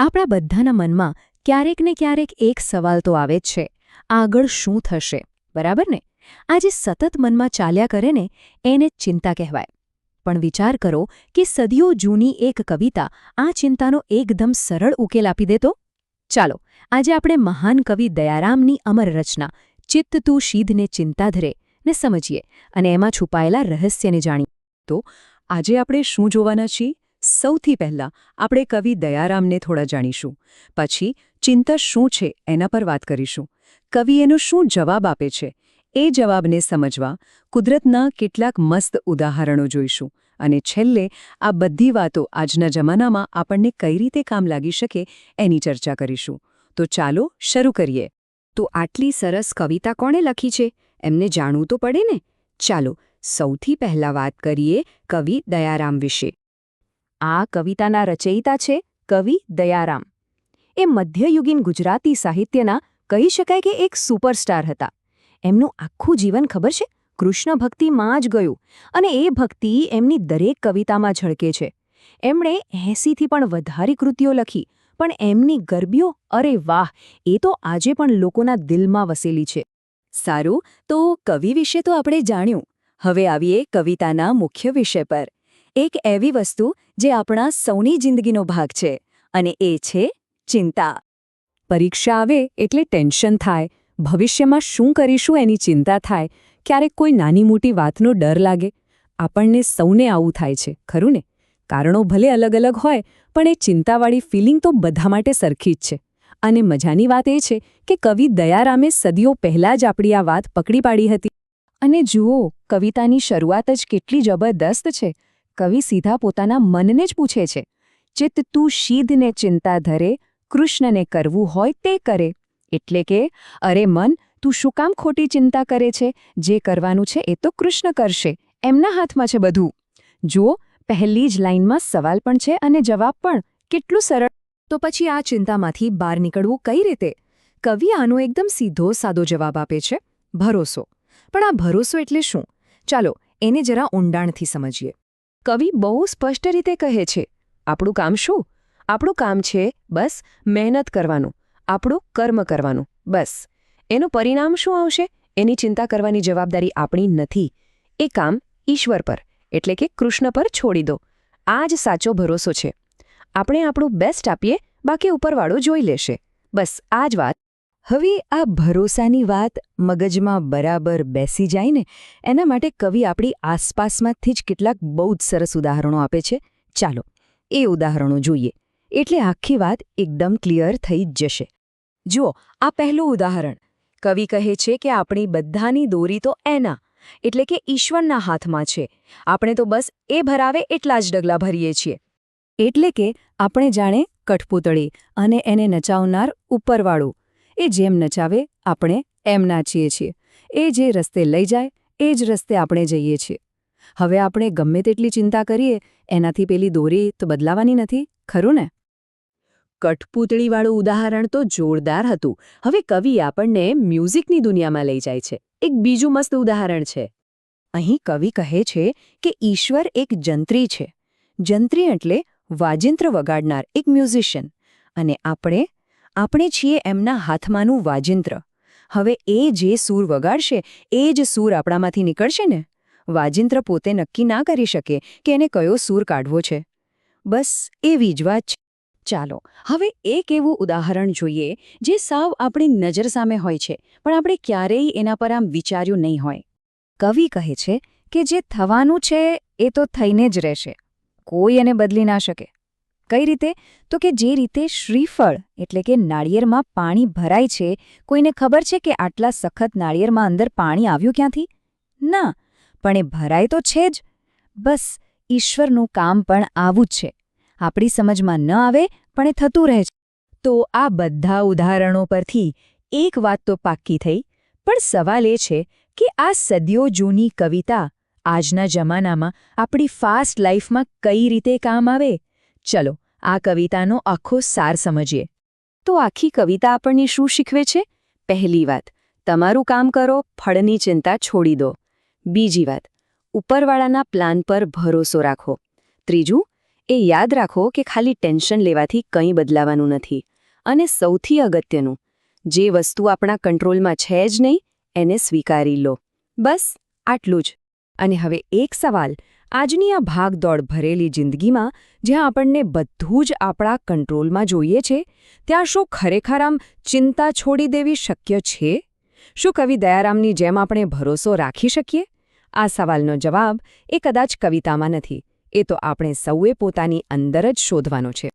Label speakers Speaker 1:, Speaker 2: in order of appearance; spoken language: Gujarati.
Speaker 1: આપણા બધાના મનમાં ક્યારેક ને ક્યારેક એક સવાલ તો આવે જ છે, આગળ શું થશે, બરાબર ને? આ સતત મનમાં ચાલ્યા કરે ને, એને ચિંતા કહેવાય. પણ વિચાર કરો કે સદીઓ જૂની એક કવિતા આ ચિંતાનો એકદમ સરળ ઉકેલ આપી દેતો ચાલો, આજે આપણે મહાન કવિ દયારામની અમર રચના, ચિત્ત તું શીધને ચિંતા ધરે, ને સમજીએ અને એમાં છુપાયેલા રહસ્યને જાણીએ. તો, આજે આપણે શું જોવાના છીએ? સૌથી પહેલાં આપણે કવિ દયારામને થોડા જાણીશું. પછી ચિંતા શું છે એના પર વાત કરીશું. કવિ એનો શું જવાબ આપે છે? એ જવાબને સમજવા કુદરતના કેટલાક મસ્ત ઉદાહરણો જોઈશું. અને છેલ્લે આ બધી વાતો આજના જમાનામાં આપણને કઈ રીતે કામ લાગી શકે એની ચર્ચા કરીશું. તો ચાલો શરૂ કરીએ. તો આટલી સરસ કવિતા કોણે લખી છે? એમને જાણવું તો પડે ને? ચાલો સૌથી પહેલા વાત કરીએ કવિ દયારામ વિશે. આ કવિતાના રચયિતા છે કવિ દયારામ. એ મધ્યયુગીન ગુજરાતી સાહિત્યના કહી શકાય કે એક સુપરસ્ટાર હતા. એમનું આખું જીવન ખબર છે? કૃષ્ણ ભક્તિમાં જ ગયું અને એ ભક્તિ એમની દરેક કવિતામાં ઝળકે છે. એમણે એંસીથી પણ વધારે કૃતિઓ લખી, પણ એમની ગરબીઓ, અરે વાહ, એ તો આજે પણ લોકોના દિલમાં વસેલી છે. સારું, તો કવિ વિશે તો આપણે જાણ્યું. હવે આવીએ કવિતાના મુખ્ય વિષય પર. એક એવી વસ્તુ જે આપણા સૌની જિંદગીનો ભાગ છે, અને એ છે ચિંતા. પરીક્ષા આવે એટલે ટેન્શન થાય, ભવિષ્યમાં શું કરીશું એની ચિંતા થાય, ક્યારેક કોઈ નાની મોટી વાતનો ડર લાગે. આપણને સૌને આવું થાય છે, ખરું ને? કારણો ભલે અલગ અલગ હોય, પણ એ ચિંતાવાળી ફિલિંગ તો બધા માટે સરખી જ છે. અને મજાની વાત એ છે કે કવિ દયારામે સદીઓ પહેલાં જ આપણી આ વાત પકડી પાડી હતી. અને જુઓ, કવિતાની શરૂઆત જ કેટલી જબરદસ્ત છે. કવિ સીધા પોતાના મનને જ પૂછે છે, ચિત્ત તું શીધને ચિંતા ધરે, કૃષ્ણને કરવું હોય તે કરે. એટલે કે, અરે મન, તું શું કામ ખોટી ચિંતા કરે છે? જે કરવાનું છે એ તો કૃષ્ણ કરશે. એમના હાથમાં છે બધું. જુઓ, પહેલી જ લાઇનમાં સવાલ પણ છે અને જવાબ પણ. કેટલું સરળ. તો પછી આ ચિંતામાંથી બહાર નીકળવું કઈ રીતે? કવિ આનો એકદમ સીધો સાદો જવાબ આપે છે, ભરોસો. પણ આ ભરોસો એટલે શું? ચાલો, એને જરા ઊંડાણથી સમજીએ. કવિ બહુ સ્પષ્ટ રીતે કહે છે, આપણું કામ શું? આપણું કામ છે બસ મહેનત કરવાનું, આપણું કર્મ કરવાનું, બસ. એનું પરિણામ શું આવશે? એની ચિંતા કરવાની જવાબદારી આપણી નથી. એ કામ ઈશ્વર પર, એટલે કે કૃષ્ણ પર છોડી દો. આ જ સાચો ભરોસો છે. આપણે આપણું બેસ્ટ આપીએ, બાકી ઉપરવાળો જોઈ લેશે. બસ, આ જ વાત હવે આ ભરોસાની વાત મગજમાં બરાબર બેસી જાય ને, એના માટે કવિ આપણી આસપાસમાંથી જ કેટલાક બહુ જ સરસ ઉદાહરણો આપે છે. ચાલો, એ ઉદાહરણો જોઈએ. એટલે આખી વાત એકદમ ક્લિયર થઈ જશે. જુઓ, આ પહેલું ઉદાહરણ. કવિ કહે છે કે આપણી બધાની દોરી તો એના, એટલે કે ઈશ્વરના હાથમાં છે. આપણે તો બસ એ ભરાવે એટલા જ ડગલા ભરીએ છીએ. એટલે કે આપણે જાણે કઠપૂતળી અને એને નચાવનાર ઉપરવાળું. એ જેમ નચાવે, આપણે એમ નાચીએ છીએ. એ જે રસ્તે લઈ જાય, એ જ રસ્તે આપણે જઈએ છીએ. હવે આપણે ગમે તેટલી ચિંતા કરીએ, એનાથી પેલી દોરી તો બદલાવાની નથી, ખરું ને? કઠપૂતળીવાળું ઉદાહરણ તો જોરદાર હતું. હવે કવિ આપણને મ્યુઝિકની દુનિયામાં લઈ જાય છે. એક બીજું મસ્ત ઉદાહરણ છે. અહીં કવિ કહે છે કે ઈશ્વર એક જંત્રી છે. જંત્રી એટલે વાજિંત્ર વગાડનાર એક મ્યુઝિશિયન. અને આપણે આપણે છીએ એમના હાથમાંનું વાજિંત્ર. હવે એ જે સૂર વગાડશે, એ જ સૂર આપણામાંથી નીકળશે ને? વાજિંત્ર પોતે નક્કી ના કરી શકે કે એને કયો સૂર કાઢવો છે. બસ એવી જ ચાલો, હવે એક એવું ઉદાહરણ જોઈએ, જે સાવ આપણી નજર સામે હોય છે, પણ આપણે ક્યારેય એના પર આમ વિચાર્યું નહીં હોય. કવિ કહે છે કે જે થવાનું છે એ તો થઈને જ રહેશે. કોઈ એને બદલી ના શકે. કઈ રીતે? તો કે જે રીતે શ્રીફળ, એટલે કે નાળિયેરમાં પાણી ભરાય છે, કોઈને ખબર છે કે આટલા સખત નાળિયેરમાં અંદર પાણી આવ્યું ક્યાંથી? ના, પણ એ ભરાય તો છે જ. બસ, ઈશ્વરનું કામ પણ આવું જ છે. આપણી સમજમાં ન આવે, પણ એ થતું રહે છે. તો આ બધા ઉદાહરણો પરથી એક વાત તો પાક્કી થઈ. પણ સવાલ એ છે કે આ સદીઓ જૂની કવિતા આજના જમાનામાં આપણી ફાસ્ટ લાઈફમાં કઈ રીતે કામ આવે? ચલો, આ કવિતાનો આખો સાર સમજીએ. તો આખી કવિતા આપણને શું શીખવે છે? પહેલી વાત, તમારું કામ કરો, ફળની ચિંતા છોડી દો. બીજી વાત, ઉપરવાળાના પ્લાન પર ભરોસો રાખો. ત્રીજું,
Speaker 2: એ યાદ રાખો કે ખાલી ટેન્શન લેવાથી કંઈ બદલાવાનું નથી. અને સૌથી અગત્યનું, જે વસ્તુ આપણા કંટ્રોલમાં છે જ નહીં, એને સ્વીકારી લો. બસ, આટલું જ.
Speaker 1: અને હવે એક સવાલ આજની આ ભાગદોડ ભરેલી જિંદગીમાં જ્યાં આપણને બધું જ આપણા કંટ્રોલમાં જોઈએ છે, ત્યાં શું ખરેખર આમ ચિંતા છોડી દેવી શક્ય છે? શું કવિ દયારામની જેમ આપણે ભરોસો રાખી શકીએ? આ સવાલનો જવાબ એ કદાચ કવિતામાં નથી, એ તો આપણે સૌએ પોતાની અંદર જ શોધવાનો છે.